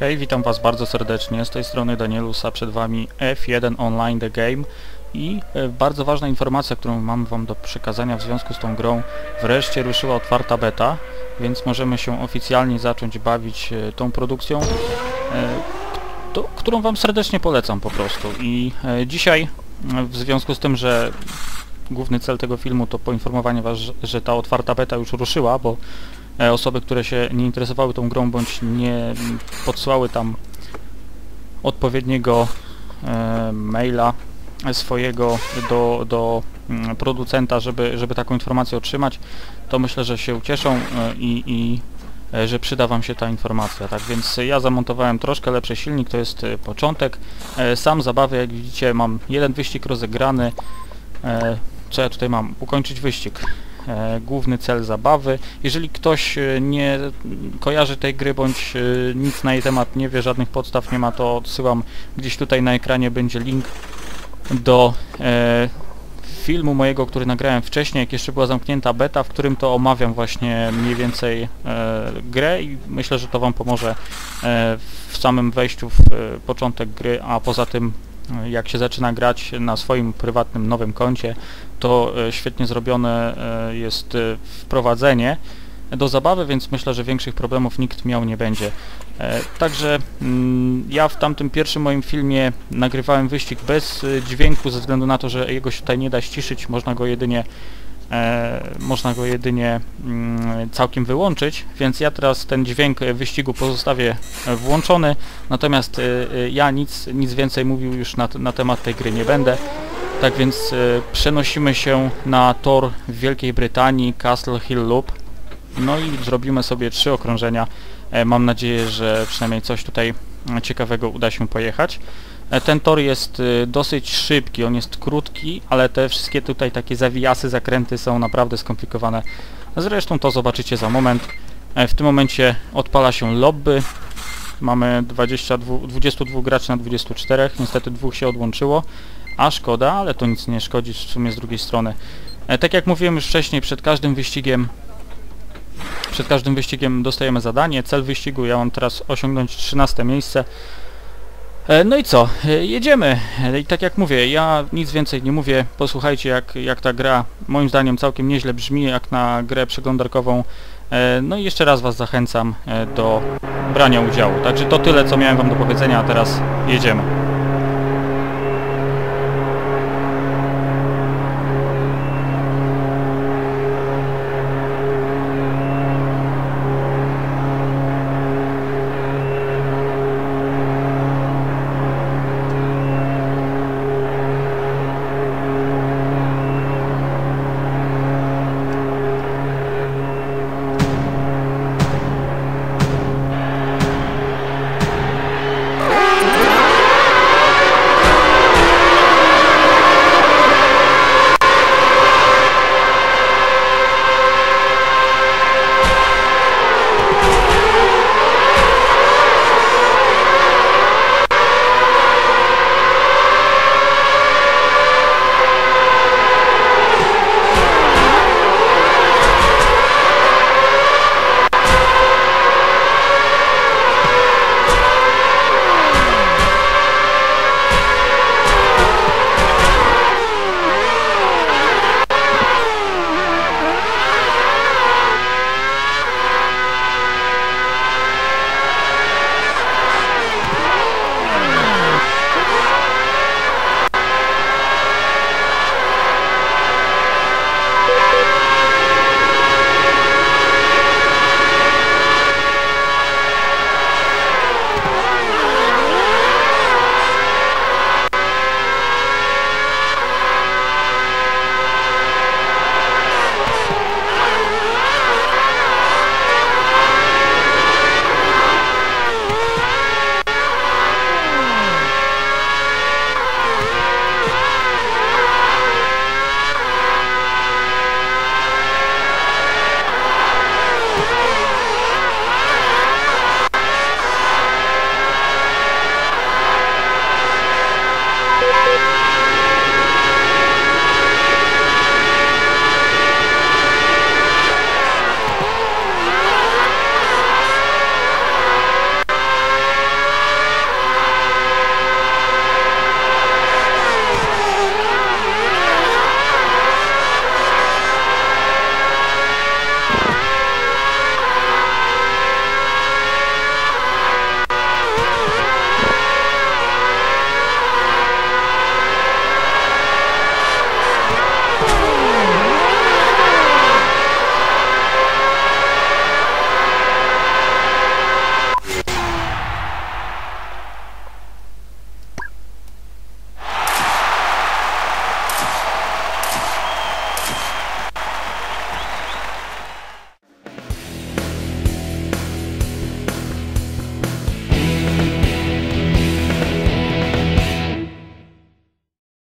Hej, witam was bardzo serdecznie, z tej strony Danielus, a przed wami F1 Online The Game i e, bardzo ważna informacja, którą mam wam do przekazania w związku z tą grą. Wreszcie ruszyła otwarta beta, więc możemy się oficjalnie zacząć bawić e, tą produkcją, e, którą wam serdecznie polecam po prostu. I dzisiaj, w związku z tym, że główny cel tego filmu to poinformowanie was, że, ta otwarta beta już ruszyła, bo osoby, które się nie interesowały tą grą bądź nie podsyłały tam odpowiedniego e, maila swojego do, do mm, producenta, żeby, żeby taką informację otrzymać, to myślę, że się ucieszą e, i, i e, że przyda Wam się ta informacja. Tak więc ja zamontowałem troszkę lepszy silnik, to jest e, początek. E, Sam zabawy, jak widzicie, mam jeden wyścig rozegrany. E, Co ja tutaj mam? Ukończyć wyścig. E, Główny cel zabawy. Jeżeli ktoś e, nie kojarzy tej gry bądź e, nic na jej temat nie wie, żadnych podstaw nie ma, to odsyłam gdzieś tutaj na ekranie będzie link do filmu mojego, który nagrałem wcześniej, jak jeszcze była zamknięta beta, w którym to omawiam właśnie mniej więcej e, grę i myślę, że to Wam pomoże e, w samym wejściu w e, początek gry, a poza tym jak się zaczyna grać na swoim prywatnym nowym koncie, to e, świetnie zrobione e, jest e, wprowadzenie do zabawy, więc myślę, że większych problemów nikt miał nie będzie. Także mm, ja w tamtym pierwszym moim filmie nagrywałem wyścig bez dźwięku ze względu na to, że jego się tutaj nie da ściszyć, można go jedynie można go jedynie mm, całkiem wyłączyć, więc ja teraz ten dźwięk e, wyścigu pozostawię e, włączony, natomiast e, e, ja nic, nic więcej mówił już na, na temat tej gry nie będę. Tak więc e, przenosimy się na tor w Wielkiej Brytanii, Castle Hill Loop. No i zrobimy sobie trzy okrążenia. E, Mam nadzieję, że przynajmniej coś tutaj e, ciekawego uda się pojechać. E, Ten tor jest e, dosyć szybki, on jest krótki, ale te wszystkie tutaj takie zawijasy, zakręty są naprawdę skomplikowane. Zresztą to zobaczycie za moment. E, W tym momencie odpala się lobby. Mamy 22, 22 graczy na 24, niestety dwóch się odłączyło. A szkoda, ale to nic nie szkodzi w sumie z drugiej strony. E, Tak jak mówiłem już wcześniej, przed każdym wyścigiem przed każdym wyścigiem dostajemy zadanie. Cel wyścigu, ja mam teraz osiągnąć 13 miejsce. E, No i co? E, Jedziemy. E, I tak jak mówię, ja nic więcej nie mówię. Posłuchajcie jak, jak ta gra moim zdaniem całkiem nieźle brzmi, jak na grę przeglądarkową. No i jeszcze raz Was zachęcam do brania udziału. Także to tyle co miałem Wam do powiedzenia, a teraz jedziemy.